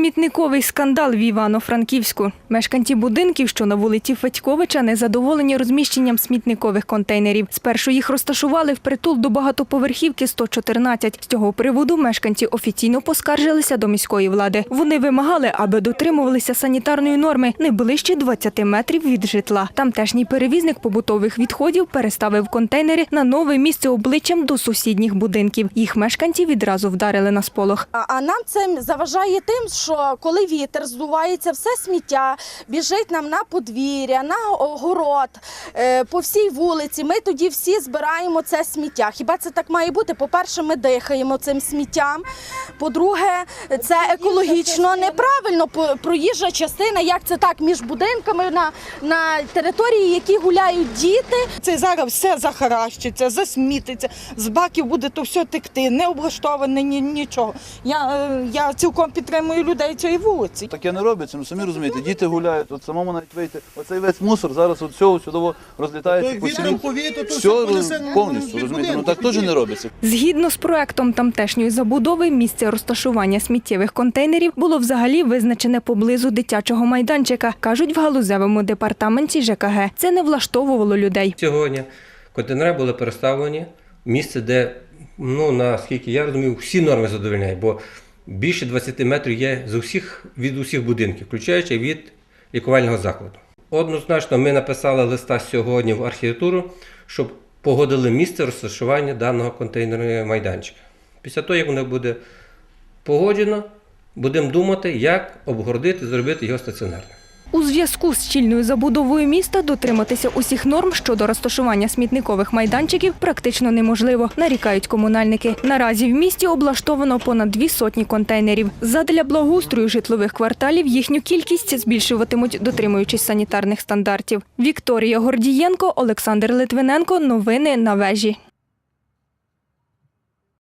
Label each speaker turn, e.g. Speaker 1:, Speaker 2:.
Speaker 1: Смітниковий скандал в Івано-Франківську. Мешканці будинків, що на вулиці Федьковича, незадоволені розміщенням смітникових контейнерів. Спершу їх розташували впритул до багатоповерхівки 114. З цього приводу мешканці офіційно поскаржилися до міської влади. Вони вимагали, аби дотримувалися санітарної норми не ближче 20 метрів від житла. Тамтешній перевізник побутових відходів переставив контейнери на нове місце обличчям до сусідніх будинків. Їх мешканці відразу вдарили на сполох.
Speaker 2: А нам це заважає тим, що коли вітер здувається, все сміття біжить нам на подвір'я, на огород, е, по всій вулиці. Ми тоді всі збираємо це сміття. Хіба це так має бути? По-перше, ми дихаємо цим сміттям. По-друге, це екологічно неправильно. Проїжджа частина, як це так між будинками на, на території, які гуляють діти.
Speaker 3: Це зараз все захаращиться, засмітиться, з баків буде то все текти, не облаштоване ні, нічого. Я, е, я цілком підтримую людей цієї вулиці.
Speaker 4: Таке не робиться, ну самі розумієте, діти гуляють, от самому навіть вийти. Оцей весь мусор зараз от всього сюди розлітається по
Speaker 5: вітром
Speaker 4: селі.
Speaker 5: то
Speaker 4: Все
Speaker 5: все
Speaker 4: повністю, розумієте, ну так теж не робиться.
Speaker 1: Згідно з проектом тамтешньої забудови, місце розташування сміттєвих контейнерів було взагалі визначене поблизу дитячого майданчика, кажуть в галузевому департаменті ЖКГ. Це не влаштовувало людей.
Speaker 6: Сьогодні контейнери були переставлені в місце, де, ну, наскільки я розумію, всі норми задовольняють, бо більше 20 метрів є з усіх, від усіх будинків, включаючи від лікувального закладу. Однозначно, ми написали листа сьогодні в архітектуру, щоб погодили місце розташування даного контейнерного майданчика. Після того, як воно буде погоджено, будемо думати, як обгородити, зробити його стаціонарним.
Speaker 1: У зв'язку з щільною забудовою міста дотриматися усіх норм щодо розташування смітникових майданчиків практично неможливо, нарікають комунальники. Наразі в місті облаштовано понад дві сотні контейнерів. Задля благоустрою житлових кварталів їхню кількість збільшуватимуть, дотримуючись санітарних стандартів. Вікторія Гордієнко, Олександр Литвиненко. Новини на вежі.